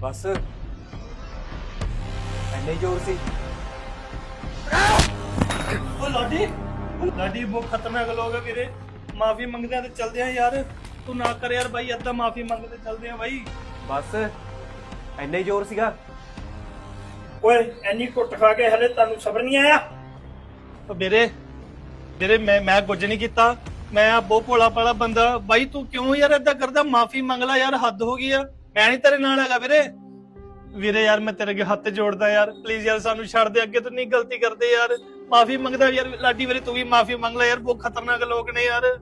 ਬਸ। ਐਨੇ ਜ਼ੋਰ ਸੀ। ਉਹ ਲਾਡੀ ਲਾਡੀ ਬਹੁਤ ਖਤਰਨਾਕ ਲੋਕ ਆ ਵੀਰੇ। ਮਾਫੀ ਮੰਗਦੇ ਆ ਤੇ ਚਲਦੇ ਆ ਯਾਰ। ਤੂੰ ਨਾ ਕਰ ਯਾਰ ਬਾਈ ਅੱਧਾ ਮਾਫੀ ਮੰਗਦੇ ਚਲਦੇ ਆ ਬਾਈ। ਬਸ ਐਨੇ ਜ਼ੋਰ ਸੀਗਾ। ਓਏ ਐਨੀ ਕੁੱਟ ਖਾ ਕੇ ਹਲੇ ਤੁਹਾਨੂੰ ਸਬਰ ਨਹੀਂ ਆਇਆ? ਉਹ ਵੀਰੇ ਵੀਰੇ ਮੈਂ ਮੈਂ ਕੁਝ ਨਹੀਂ ਕੀਤਾ। ਮੈਂ ਆ ਬਹੁਤ ਭੋਲਾ ਭਾਲਾ ਬੰਦਾ। ਬਾਈ ਤੂੰ ਕਿਉਂ ਯਾਰ ਏਦਾਂ ਕਰਦਾ? ਮਾਫੀ ਮੰਗ ਲੈ ਯਾਰ ਹੱਦ ਹੋ ਗਈ ਆ। ਮੈਂ ਨਹੀਂ ਤੇਰੇ ਨਾਲ ਹੈਗਾ ਵੀਰੇ? ਵੀਰੇ ਯਾਰ ਮੈਂ ਤੇਰੇ ਅੱਗੇ ਹੱਥ ਜੋੜਦਾ ਯਾਰ। ਪਲੀਜ਼ ਯਾਰ ਸਾਨੂੰ ਛੱਡ ਦੇ ਅੱਗੇ ਤੋਂ ਨਹੀਂ ਗਲਤੀ ਕਰਦੇ ਯਾਰ। ਮਾਫੀ ਮੰਗਦਾ ਯਾਰ ਲਾਡੀ ਵੀਰੇ ਤੂੰ ਵੀ ਮਾਫੀ ਮੰਗ ਲੈ ਯਾਰ ਬਹੁਤ ਖਤਰਨਾਕ ਲੋਕ ਨੇ ਯਾਰ।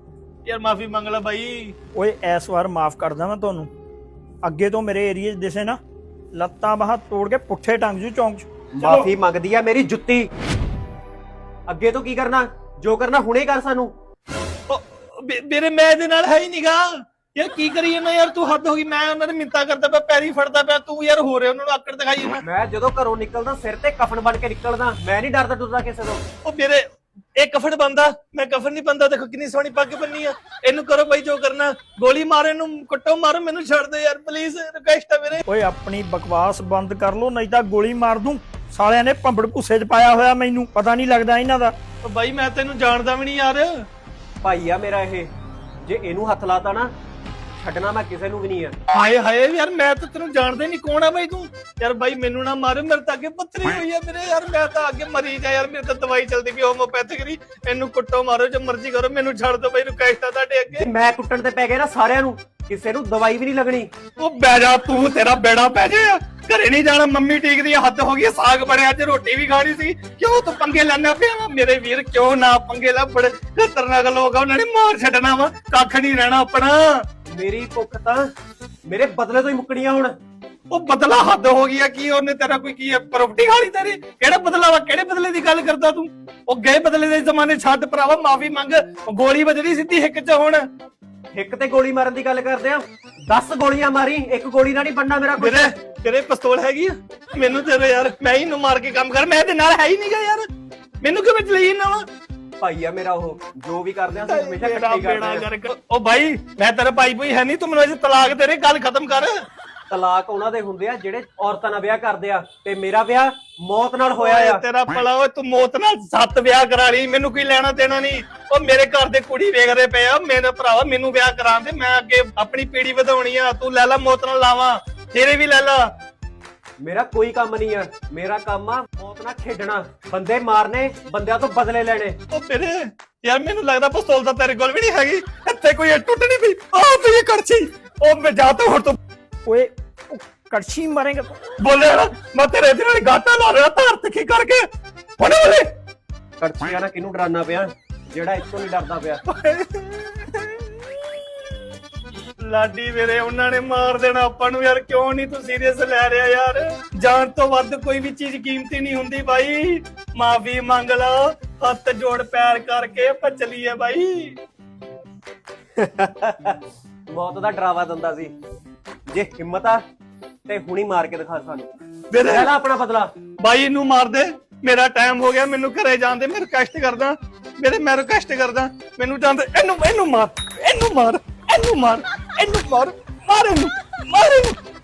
ਯਾਰ ਮਾਫੀ ਮੰਗ ਲੈ ਬਾਈ। ਓਏ ਇਸ ਵਾਰ ਮਾਫ ਕਰਦਾ ਮੈਂ ਤੁਹਾਨੂੰ। ਅੱਗੇ ਤੋਂ ਮੇਰੇ ਏਰੀਏ 'ਚ ਦਿਸੇ ਨਾ ਲੱਤਾਂ ਬਾਹਾਂ ਤੋੜ ਕੇ ਪੁੱਠੇ ਟੰਗ ਜੂ ਚੌਂਕ 'ਚ। ਮਾਫੀ ਮੰਗਦੀ ਆ ਮੇਰੀ ਜੁੱਤੀ। ਅੱਗੇ ਤੋਂ ਕੀ ਕਰਨਾ? ਜੋ ਕਰਨਾ ਹੁਣੇ ਕਰ ਸਾਨੂੰ। ਉਹ ਵੀ- ਵੀਰੇ ਮੈਂ ਇਹਦੇ ਨਾਲ ਹੈ ਹੀ ਨਹੀਂਗਾ ਯਾਰ ਕੀ ਕਰੀਏ ਮੈਂ ਯਾਰ ਤੂੰ ਹੱਦ ਹੋ ਗਈ ਮੈਂ ਉਹਨਾਂ ਦੇ ਮਿੰਤਾ ਕਰਦਾ ਪਿਆ ਪੈਰੀ ਫੜਦਾ ਪਿਆ ਤੂੰ ਯਾਰ ਹੋ ਰਿਹਾ ਉਹਨਾਂ ਨੂੰ ਆਕੜ ਦਿਖਾਈ ਜਾਂਦਾ। ਮੈਂ ਜਦੋਂ ਘਰੋਂ ਨਿਕਲਦਾ ਸਿਰ ਤੇ ਕਫਨ ਬਣ ਕੇ ਨਿਕਲਦਾ ਮੈਂ ਨਹੀਂ ਡਰਦਾ ਡਰਦਾ ਕਿਸੇ ਤੋਂ। ਉਹ ਵੀਰੇ ਇਹ ਕਫਨ ਬੰਦਾ ਮੈਂ ਕਫਨ ਨਹੀਂ ਬੰਦਾ ਦੇਖੋ ਕਿੰਨੀ ਸੋਹਣੀ ਪੱਗ ਬੰਨੀ ਆ। ਇਹਨੂੰ ਕਰੋ ਬਾਈ ਜੋ ਕਰਨਾ ਗੋਲੀ ਮਾਰੋ ਇਹਨੂੰ ਕੁੱਟੋ ਮਾਰੋ ਮੈਨੂੰ ਛੱਡ ਦੇ ਯਾਰ ਪਲੀਜ਼ ਰਿਕਵੈਸਟ ਆ ਵੀਰੇ। ਓਏ ਆਪਣੀ ਬਕਵਾਸ ਬੰਦ ਕਰ ਲੋ ਨਹੀਂ ਤਾਂ ਗੋਲੀ ਮਾਰ ਦੂੰ। ਸਾਲਿਆਂ ਨੇ ਭੰਬੜ ਭੁੱਸੇ 'ਚ ਪਾਇਆ ਹੋਇਆ ਮੈਨੂੰ ਪਤਾ ਨਹੀਂ ਲੱਗਦਾ ਇਹਨਾਂ ਦਾ। ਬਾਈ ਮੈਂ ਤੈਨੂੰ ਜਾਣਦਾ ਵੀ ਨਹੀਂ ਯਾਰ। ਭਾਈ ਆ ਮੇਰਾ ਇਹ ਜੇ ਇਹਨੂੰ ਹੱਥ ਲਾਤਾ ਨਾ ਛੱਡਣਾ ਮੈਂ ਕਿਸੇ ਨੂੰ ਵੀ ਨਹੀਂ ਆ। ਹਾਏ ਹਾਏ ਯਾਰ ਮੈਂ ਤਾਂ ਤੈਨੂੰ ਜਾਣਦਾ ਹੀ ਨਹੀਂ ਕੌਣ ਆ ਬਾਈ ਤੂੰ। ਯਾਰ ਬਾਈ ਮੈਨੂੰ ਨਾ ਮਾਰ ਮੇਰੇ ਤਾਂ ਅੱਗੇ ਪੱਥਰੀ ਹੋਈ ਆ ਮੇਰੇ। ਯਾਰ ਮੈਂ ਤਾਂ ਅੱਗੇ ਮਰੀ ਜਾ ਯਾਰ ਮੇਰੇ ਤਾਂ ਦਵਾਈ ਚੱਲਦੀ ਵੀ ਹੋਮੋਪੈਥਿਕ ਦੀ। ਇਹਨੂੰ ਕੁੱਟੋ ਮਾਰੋ ਜੋ ਮਰਜ਼ੀ ਕਰੋ ਮੈਨੂੰ ਛੱਡ ਦਿਓ ਬਾਈ ਰਿਕਵੈਸਟ ਆ ਤੁਹਾਡੇ ਅੱਗੇ। ਜੇ ਮੈਂ ਕੁੱਟਣ ਤੇ ਪੈ ਗਿਆ ਨਾ ਸਾਰਿਆਂ ਨੂੰ ਕਿਸੇ ਨੂੰ ਦਵਾਈ ਵੀ ਨਹੀਂ ਲੱਗਣੀ। ਉਹ ਬਹਿ ਜਾ ਤੂੰ ਤੇਰਾ ਬੇੜਾ ਪੈ ਜਾਏ ਘਰੇ ਨਹੀਂ ਜਾਣਾ ਮੰਮੀ ਠੀਕ ਦੀ ਹੱਦ ਹੋ ਗਈ ਹੈ, ਸਾਗ ਬਣਿਆ ਅੱਜ ਰੋਟੀ ਵੀ ਖਾਣੀ ਸੀ। ਕਿਉਂ ਤੂੰ ਪੰਗੇ ਲੈਣਾ ਪਿਆ ਵਾ? ਮੇਰੇ ਵੀਰ ਕਿਉਂ ਨਾ ਪੰਗੇ ਲੈ ਬੜੇ ਖਤਰਨਾਕ ਲੋਕ ਆ ਉਹਨਾਂ ਨੇ ਮਾਰ ਛੱਡਣਾ ਵਾ ਕੱਖ ਨਹੀਂ ਰਹਿਣਾ ਆਪਣਾ। ਮੇਰੀ ਭੁੱਖ ਤਾਂ ਮੇਰੇ ਬਦਲੇ ਤੋਂ ਹੀ ਮੁੱਕਣੀਆਂ ਹੁਣ। ਉਹ ਬਦਲਾ ਹੱਦ ਹੋ ਗਈ ਆ ਕੀ ਉਹਨੇ ਤੇਰਾ ਕੋਈ ਕੀ ਹੈ ਪ੍ਰਾਪਰਟੀ ਖਾਲੀ ਤੇਰੀ? ਕਿਹੜਾ ਬਦਲਾ ਵਾ ਕਿਹੜੇ ਬਦਲੇ ਦੀ ਗੱਲ ਕਰਦਾ ਤੂੰ? ਉਹ ਗਏ ਬਦਲੇ ਦੇ ਜ਼ਮਾਨੇ ਛੱਡ ਭਰਾਵਾ ਮਾਫੀ ਮੰਗ। ਗੋਲੀ ਵੱਜਣੀ ਸਿੱਧੀ ਹਿੱਕ 'ਚ ਹੁਣ। ਇੱਕ ਤੇ ਗੋਲੀ ਮਾਰਨ ਦੀ ਗੱਲ ਕਰਦੇ ਆ। 10 ਗੋਲੀਆਂ ਮਾਰੀ ਇੱਕ ਗੋਲੀ ਨਾਲ ਨਹੀਂ ਬੰਦਾ ਮੇਰਾ ਕੁਝ ਤੇਰੇ ਪਿਸਤੌਲ ਹੈਗੀ ਆ? ਮੈਨੂੰ ਤੇਰੇ ਯਾਰ ਮੈਂ ਹੀ ਨੂੰ ਮਾਰ ਕੇ ਕੰਮ ਕਰ ਮੈਂ ਤੇ ਨਾਲ ਹੈ ਹੀ ਨਹੀਂਗਾ ਯਾਰ। ਮੈਨੂੰ ਕਿਵੇਂ ਚਲੀ ਨਾ ਵਾ? ਭਾਈ ਆ ਮੇਰਾ ਉਹ ਜੋ ਵੀ ਕਰਦੇ ਆ ਅਸੀਂ ਹਮੇਸ਼ਾ ਇਕੱਠੇ ਕਰਦੇ ਆ। ਉਹ ਭਾਈ ਮੈਂ ਤੇਰਾ ਭਾਈ ਕੋਈ ਹੈ ਨਹੀਂ ਤੂੰ ਮੈਨੂੰ ਅਜੇ ਤਲਾਕ ਤੇਰੇ ਗੱਲ ਖਤਮ ਕਰ। ਤਲਾਕ ਉਹਨਾਂ ਦੇ ਹੁੰਦੇ ਆ ਜਿਹੜੇ ਔਰਤਾਂ ਨਾਲ ਵਿਆਹ ਕਰਦੇ ਆ ਤੇ ਮੇਰਾ ਵਿਆਹ ਮੌਤ ਨਾਲ ਹੋਇਆ ਓਏ ਆ। ਤੇਰਾ ਭਲਾ ਓਏ ਤੂੰ ਮੌਤ ਨਾਲ ਸੱਤ ਵਿਆਹ ਕਰਾ ਲਈ ਮੈਨੂੰ ਕੋਈ ਲੈਣਾ ਦੇਣਾ ਨਹੀਂ। ਉਹ ਮੇਰੇ ਘਰ ਦੇ ਕੁੜੀ ਵੇਖਦੇ ਪਏ ਆ ਮੇਰੇ ਭਰਾਵਾ ਮੈਨੂੰ ਵਿਆਹ ਕਰਾਂ ਦੇ ਮੈਂ ਅੱਗੇ ਆਪਣੀ ਪੀੜੀ ਵਧਾਉਣੀ ਆ ਤੂੰ ਲੈ ਲੈ ਮੌਤ ਨਾਲ ਲਾਵਾਂ ਤੇਰੇ ਵੀ ਲੈ ਲਾ। ਮੇਰਾ ਕੋਈ ਕੰਮ ਨਹੀਂ ਆ ਮੇਰਾ ਕੰਮ ਆ ਨਾਲ ਖੇਡਣਾ। ਬੰਦੇ ਮਾਰਨੇ ਬੰਦਿਆਂ ਤੋਂ ਬਦਲੇ ਲੈਣੇ। ਉਹ ਤੇਰੇ ਯਾਰ ਮੈਨੂੰ ਲੱਗਦਾ ਪਿਸਤੌਲ ਤਾਂ ਤੇਰੇ ਕੋਲ ਵੀ ਨਹੀਂ ਹੈਗੀ। ਇੱਥੇ ਕੋਈ ਇਹ ਟੁੱਟਣੀ ਪਈ। ਆਹ ਤੇ ਇਹ ਕਰਚੀ ਉਹ ਮੈਂ ਜਾ ਤਾ ਹੁਣ ਤੂੰ ਓਏ ਉਹ ਕੜਛੀ ਮਾਰੇਗਾ ਬੋਲੇ ਨਾ ਮੈਂ ਤੇਰੇ ਦੇ ਨਾਲ ਗਾਟਾ ਲਾ ਰਿਹਾ ਧਾਰ ਤਿੱਖੀ ਕਰਕੇ। ਹੁਣ ਬੋਲੇ। ਕੜਛੀਆਂ ਨਾਲ ਕਿਹਨੂੰ ਡਰਾਨਾ ਪਿਆ? ਜਿਹੜਾ ਇੱਥੋਂ ਨਹੀਂ ਡਰਦਾ ਪਿਆ। ਲਾਡੀ ਵੀਰੇ ਉਹਨਾਂ ਨੇ ਮਾਰ ਦੇਣਾ। ਆਪਾਂ ਨੂੰ ਯਾਰ ਕਿਉਂ ਨਹੀਂ ਤੂੰ ਸੀਰੀਅਸ ਲੈ ਰਿਹਾ ਯਾਰ? ਜਾਨ ਤੋਂ ਵੱਧ ਕੋਈ ਵੀ ਚੀਜ਼ ਕੀਮਤੀ ਨਹੀਂ ਹੁੰਦੀ ਬਾਈ। ਮਾਫੀ ਮੰਗ ਲਓ ਹੱਥ ਜੋੜ ਪੈਰ ਕਰਕੇ ਆਪਾਂ ਚੱਲੀਏ ਬਾਈ। ਮੌਤ ਦਾ ਡਰਾਵਾ ਦਿੰਦਾ ਸੀ। ਜੇ ਹਿੰਮਤ ਆ ਤੇ ਹੁਣੀ ਮਾਰ ਕੇ ਦਿਖਾ ਸਾਨੂੰ। ਵੀਰੇ। ਲੈ ਲੈ ਆਪਣਾ ਬਦਲਾ। ਬਾਈ ਨੂੰ ਮਾਰ ਦੇ। ਮੇਰਾ ਟਾਈਮ ਹੋ ਗਿਆ ਮੈਨੂੰ ਘਰੇ ਜਾਣ ਦੇ। ਮੈਂ ਰਿਕਵੈਸਟ ਕਰਦਾ। ਮੇਰੇ ਮੈਂ ਰਿਕਵੈਸਟ ਕਰਦਾ। ਮੈਨੂੰ ਜਾਣ ਦੇ। ਇਹਨੂੰ ਇਹਨੂੰ ਮਾਰ। ਇਹਨੂੰ ਮਾਰ। ਇਹਨੂੰ ਮਾਰ। ਇਹਨੂੰ ਮਾਰ ਮਾਰ ਇਹਨੂੰ ਮਾਰ ਇਹਨੂੰ